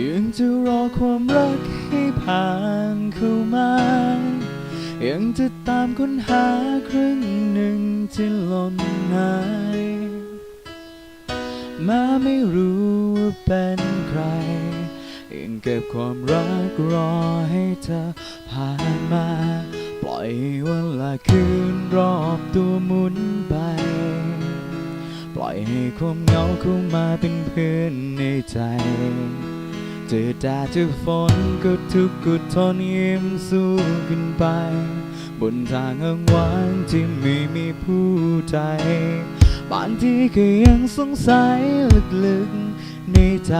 ยังจะรอความรักให้ผ่านเข้ามา ยังจะตามค้นหาครึ่งหนึ่งที่หล่นหาย มาไม่รู้ว่าเป็นใคร ยังเก็บความรักรอให้เธอผ่านมา ปล่อยเวลาคืนรอบตัวหมุนไปปล่อยให้ความเหงาเข้ามาเป็นเพื่อนในใจ จอแดดเจอฝนก็ทุกข์ก็ทนยิ้มสู้กันไป บนทางอ้างว้างที่ไม่มีผู้ใจบางทีก็ยังสงสัยลึกๆในใจ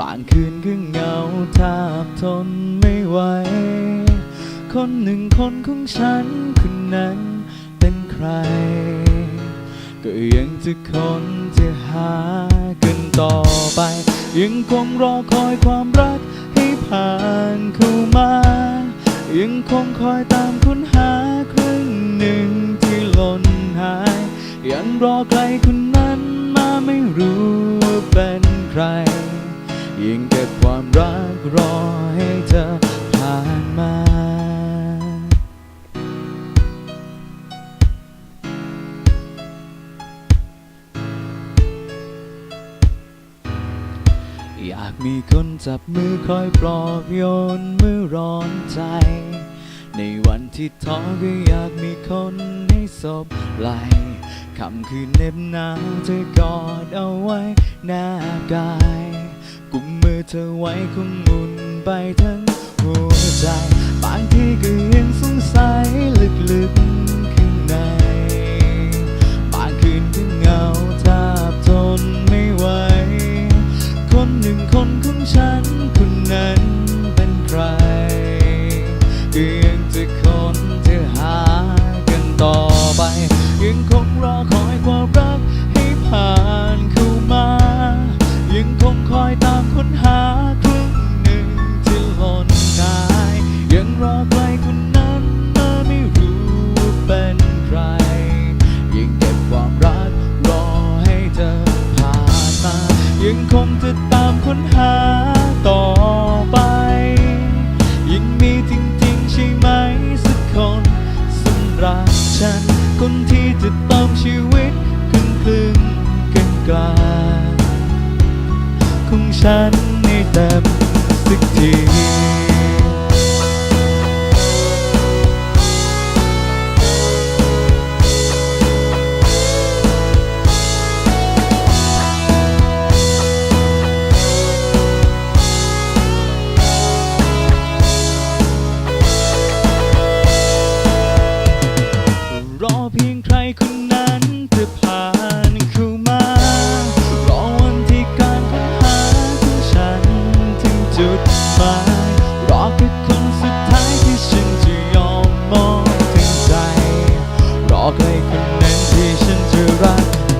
บางคืนก็เหงาแทบทนไม่ไหว คนหนึ่งคนของฉันคนนั้นเป็นใคร ก็ยังจะคนจะหากันต่อไป ยังคงรอคอยความรักให้ผ่านเข้ามา ยังคงคอยตามค้นหาครึ่งหนึ่งที่หล่นหาย ยังรอใครคนนั้นมาไม่รู้เป็นใคร ยังเก็บความรักรอให้เธอ อยากมีคนจับมือคอยปลอบโยนเมื่อร้อนใจ ในวันที่ท้อก็อยากมีคนให้สบไหลคำคืนเน็บหนาวเธอกอดเอาไว้แนบกายกุมมือเธอไว้คงมุนไปทั้งหัวใจ บางทีก็ยังสงสัย ยังคงรอคอยความรักให้ผ่านเข้ามา ยังคงคอยตามค้นหาครึ่งหนึ่งที่หล่นหาย ยังรอใครคนนั้นมาไม่รู้ว่าเป็นใคร ยังเก็บความรักรอให้เธอผ่านมา ยังคงจะตามค้นหาต่อไป ยังมีจริงๆใช่ไหมสักคนสำหรับฉัน คนที่จะเติมชีวิตครึ่งครึ่งกันกลางของฉันให้เต็มสักที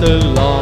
belong.